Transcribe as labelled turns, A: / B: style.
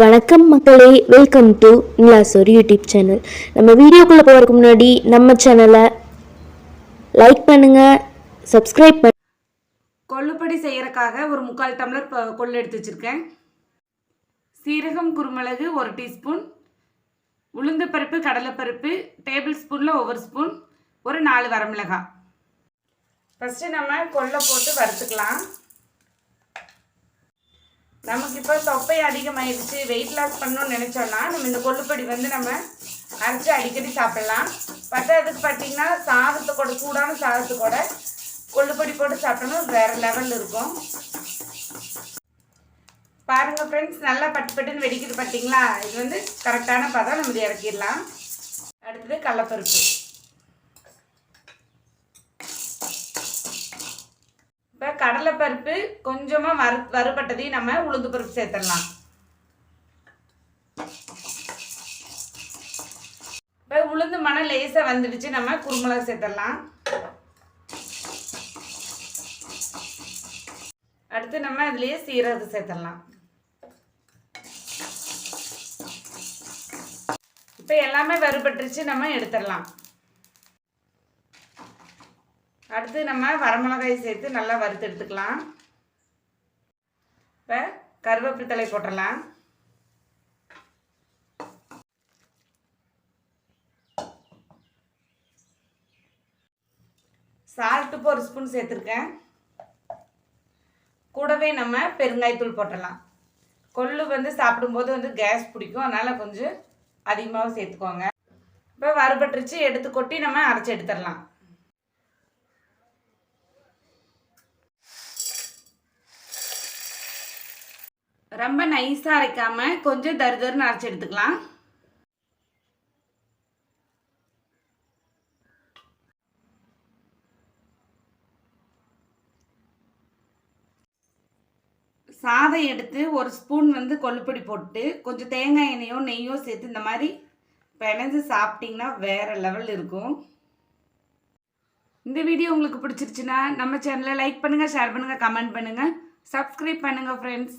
A: வணக்கம் மக்களே welcome to நிலாசோர் யூடியூப் சேனல் நம்ம வீடியோக்குள்ளே போகிறதுக்கு முன்னாடி நம்ம சேனலை லைக் பண்ணுங்கள் சப்ஸ்கிரைப் பண்ண
B: கொள்ளுப்படி செய்கிறக்காக ஒரு முக்கால் டம்ளர் கொள்ளு எடுத்து வச்சுருக்கேன். சீரகம் குருமிளகு ஒரு டீஸ்பூன். உளுந்து பருப்பு கடலைப்பருப்பு டேபிள் ஸ்பூனில் ஒவ்வொரு ஸ்பூன் ஒரு நாலு வரமிளகாய். ஃபஸ்ட்டு நம்ம கொள்ளை போட்டு வறுத்துக்கலாம். நமக்கு இப்போ தொப்பை அதிகமாயிடுச்சு வெயிட் லாஸ் பண்ணணும்னு நினச்சோன்னா நம்ம இந்த கொல்லுப்படி வந்து நம்ம அரைச்சி அடிக்கடி சாப்பிடலாம். அதுக்கு பார்த்தீங்கன்னா சாதத்து கூட சூடான சாதத்து கூட கொல்லுப்படி போட்டு சாப்பிட்டோம்னா வேறு லெவலில் இருக்கும். பாருங்கள் ஃப்ரெண்ட்ஸ் நல்லா பட்டு பட்டுன்னு வெடிக்குது பார்த்தீங்களா இது வந்து கரெக்டான பதம். நம்ம இறக்கிடலாம். அடுத்தது கடலப்பருப்பு. இப்போ கடலைப்பருப்பு கொஞ்சமாக வறு வறுபட்டதையும் நம்ம உளுந்து பருப்பு சேர்த்துடலாம். இப்போ உளுந்து மணம் லேசாக வந்துடுச்சு நம்ம குருமிளகு சேர்த்துடலாம். அடுத்து நம்ம அதுலேயே சீரகம் சேர்த்துடலாம். இப்போ எல்லாமே வறுபட்டுருச்சு நம்ம எடுத்துடலாம். அடுத்து நம்ம வரமிளகாய் சேர்த்து நல்லா வறுத்து எடுத்துக்கலாம். இப்போ கருவேப்பிலை போட்டலாம் போட்டுடலாம் ஒரு ஸ்பூன் சேர்த்துருக்கேன். கூடவே நம்ம பெருங்காயத்தூள் போட்டலாம் கொள்ளு வந்து சாப்பிடும்போது வந்து கேஸ் பிடிக்கும். அதனால் கொஞ்சம் அதிகமாக சேர்த்துக்கோங்க. இப்போ வறுபட்டுருச்சு. எடுத்து கொட்டி நம்ம அரைச்சி எடுத்துடலாம். ரொம்ப நைஸாக அரைக்காமல் கொஞ்சம் தரு தருன்னு அரைச்சி எடுத்துக்கலாம். சாதம் எடுத்து ஒரு ஸ்பூன் வந்து கொள்ளுப்பொடி போட்டு கொஞ்சம் தேங்காய் எண்ணெயோ நெய்யோ சேர்த்து இந்த மாதிரி பிணைஞ்சு சாப்பிட்டிங்கன்னா வேறு லெவல் இருக்கும். இந்த வீடியோ உங்களுக்கு பிடிச்சிருச்சுன்னா நம்ம சேனலை லைக் பண்ணுங்கள் ஷேர் பண்ணுங்கள் கமெண்ட் பண்ணுங்கள் சப்ஸ்கிரைப் பண்ணுங்கள் ஃப்ரெண்ட்ஸ்